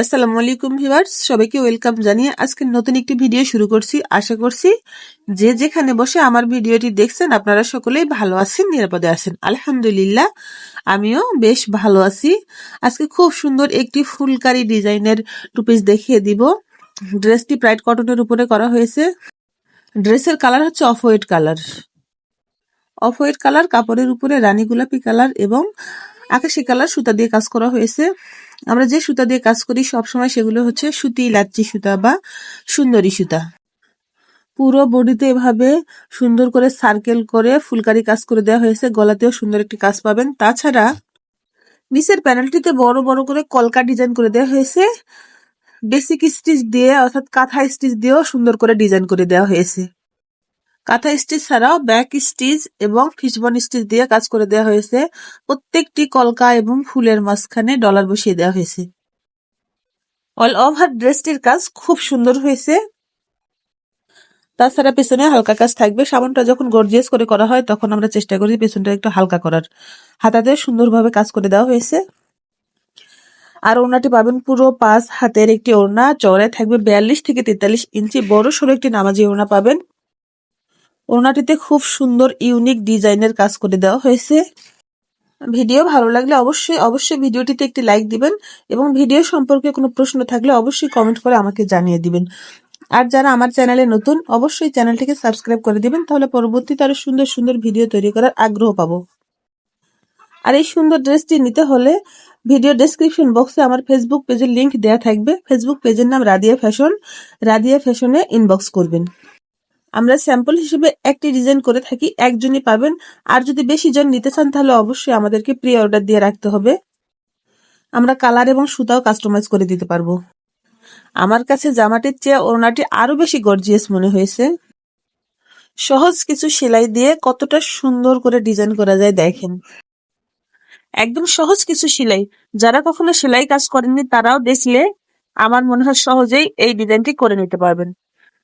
আসসালামু আলাইকুম ভিউয়ার্স, সবাইকে ওয়েলকাম জানিয়ে আজকে নতুন একটি ভিডিও শুরু করছি। আশা করছি যে যেখানে বসে আমার ভিডিওটি দেখছেন, আপনারা সকলেই ভালো আছেন, নিরাপদে আছেন। আলহামদুলিল্লাহ, আমিও বেশ ভালো আছি। আজকে খুব সুন্দর একটি ফুলকারি ডিজাইনের টুপিস দেখিয়ে দিব। ড্রেসটি প্রাইড কটনের উপরে করা হয়েছে। ড্রেসের কালার হচ্ছে off white colour. Off white colour, কাপড়ের উপরে রানী গোলাপি কালার এবং আকাশি কালার সুতা দিয়ে কাজ করা হয়েছে। আমরা যে সুতা দিয়ে কাজ করি, সবসময় সেগুলো হচ্ছে সুতি লাচ্চি সুতা বা সুন্দরী সুতা। পুরো বডিতে এভাবে সুন্দর করে সার্কেল করে ফুলকারি কাজ করে দেওয়া হয়েছে। গলাতেও সুন্দর একটি কাজ পাবেন। তাছাড়া নিচের প্যানেলটিতে বড় বড় করে কলকা ডিজাইন করে দেওয়া হয়েছে। বেসিক স্টিচ দিয়ে, অর্থাৎ কাঁথা স্টিচ দিয়েও সুন্দর করে ডিজাইন করে দেওয়া হয়েছে। কাঁথা স্টিচ ছাড়াও ব্যাক স্টিচ এবং ফিশবন স্টিচ দিয়ে কাজ করে দেওয়া হয়েছে। প্রত্যেকটি কলকা এবং ফুলের মাঝখানে ডলার বসিয়ে দেওয়া হয়েছে। অল ওভার ড্রেসটির কাজ খুব সুন্দর হয়েছে। তাছাড়া পেছনে হালকা কাজ থাকবে। সামনটা যখন গর্জিয়াস করে করা হয়, তখন আমরা চেষ্টা করি পেছনটা একটু হালকা করার। হাতাতে সুন্দরভাবে কাজ করে দেওয়া হয়েছে। আর ওড়নাটি পাবেন পুরো পাঁচ হাতের একটি ওড়না। চওড়ায় থাকবে বিয়াল্লিশ থেকে তেতাল্লিশ ইঞ্চি। বড় সড়ো একটি নামাজি ওড়না পাবেন। ওড়নাটিতে খুব সুন্দর, ইউনিক ডিজাইনের কাজ করে দেওয়া হয়েছে। ভিডিও ভালো লাগলে অবশ্যই অবশ্যই ভিডিওটিতে একটি লাইক দিবেন এবং ভিডিও সম্পর্কে কোনো প্রশ্ন থাকলে অবশ্যই কমেন্ট করে আমাকে জানিয়ে দিবেন। আর যারা আমার চ্যানেলে নতুন, অবশ্যই চ্যানেলটিকে সাবস্ক্রাইব করে দিবেন, তাহলে পরবর্তীতে আরও সুন্দর সুন্দর ভিডিও তৈরি করার আগ্রহ পাবো। আর এই সুন্দর ড্রেসটি নিতে হলে ভিডিও ডেসক্রিপশন বক্সে আমার ফেসবুক পেজের লিংক দেওয়া থাকবে। ফেসবুক পেজের নাম রাদিয়া ফ্যাশন রাদিয়া ফ্যাশনে ইনবক্স করবেন। আমরা স্যাম্পল হিসেবে একটি ডিজাইন করে থাকি, একজনই পাবেন। আর যদি বেশি জন নিতে চান, তাহলে অবশ্যই আমাদেরকে প্রি অর্ডার দিয়ে রাখতে হবে। আমরা কালার এবং সুতাও কাস্টমাইজ করে দিতে পারব। আমার কাছে জামাটির চেয়ে ওড়নাটি আরও বেশি গর্জিয়াস মনে হয়েছে। সহজ কিছু সেলাই দিয়ে কতটা সুন্দর করে ডিজাইন করা যায় দেখেন। একদম সহজ কিছু সেলাই। যারা কখনো সেলাই কাজ করেননি, তারাও দেখলে আমার মনে হয় সহজেই এই ডিজাইনটি করে নিতে পারবেন।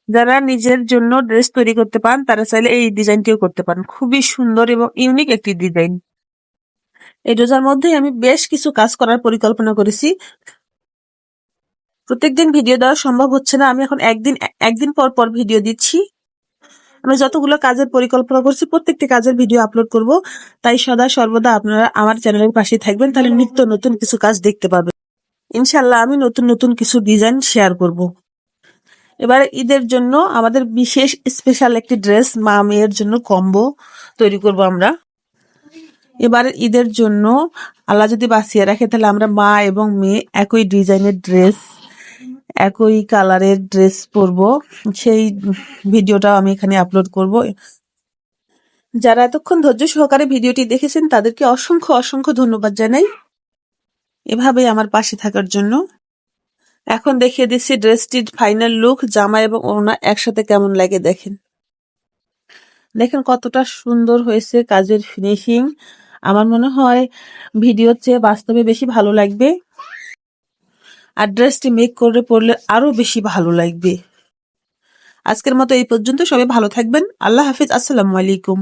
যারা নিজের জন্য ড্রেস তৈরি করতে পান তারা চাইলে এই ডিজাইনটিও করতে পারেন। খুবই সুন্দর এবং ইউনিক একটি ডিজাইন। এই রোজার মধ্যেই আমি বেশ কিছু কাজ করার পরিকল্পনা করেছি। প্রত্যেকদিন ভিডিও দেওয়া সম্ভব হচ্ছে না। আমি এখন একদিন একদিন পর পর ভিডিও দিচ্ছি। আমি যতগুলো কাজের পরিকল্পনা করছি, প্রত্যেকটি কাজের ভিডিও আপলোড করব। তাই সদা সর্বদা আপনারা আমার চ্যানেলের পাশে থাকবেন, তাহলে নিত্য নতুন কিছু কাজ দেখতে পাবেন। ইনশাল্লাহ আমি নতুন নতুন কিছু ডিজাইন শেয়ার করব। এবার ঈদের জন্য আমাদের বিশেষ স্পেশাল একটি ড্রেস মা মেয়ের জন্য কম্বো তৈরি করব আমরা। এবার ঈদের জন্য আল্লাহ যদি বাঁচিয়ে রাখে, তাহলে আমরা মা এবং মেয়ে একই ডিজাইনের ড্রেস একই কালারের ড্রেস পরব। সেই ভিডিওটাও আমি এখানে আপলোড করব। যারা এতক্ষণ ধৈর্য সহকারে ভিডিওটি দেখেছেন, তাদেরকে অসংখ্য অসংখ্য ধন্যবাদ জানাই। এভাবেই আমার পাশে থাকার জন্য। এখন দেখিয়ে দিচ্ছি ড্রেসটির ফাইনাল লুক জামা এবং ওড়না একসাথে কেমন লাগে দেখেন। দেখেন কতটা সুন্দর হয়েছে কাজের ফিনিশিং আমার মনে হয় ভিডিওর চেয়ে বাস্তবে বেশি ভালো লাগবে। আর ড্রেসটি মেক করে পরলে আরও বেশি ভালো লাগবে। আজকের মতো এই পর্যন্ত, সবাই ভালো থাকবেন। আল্লাহ হাফিজ, আসসালামু আলাইকুম।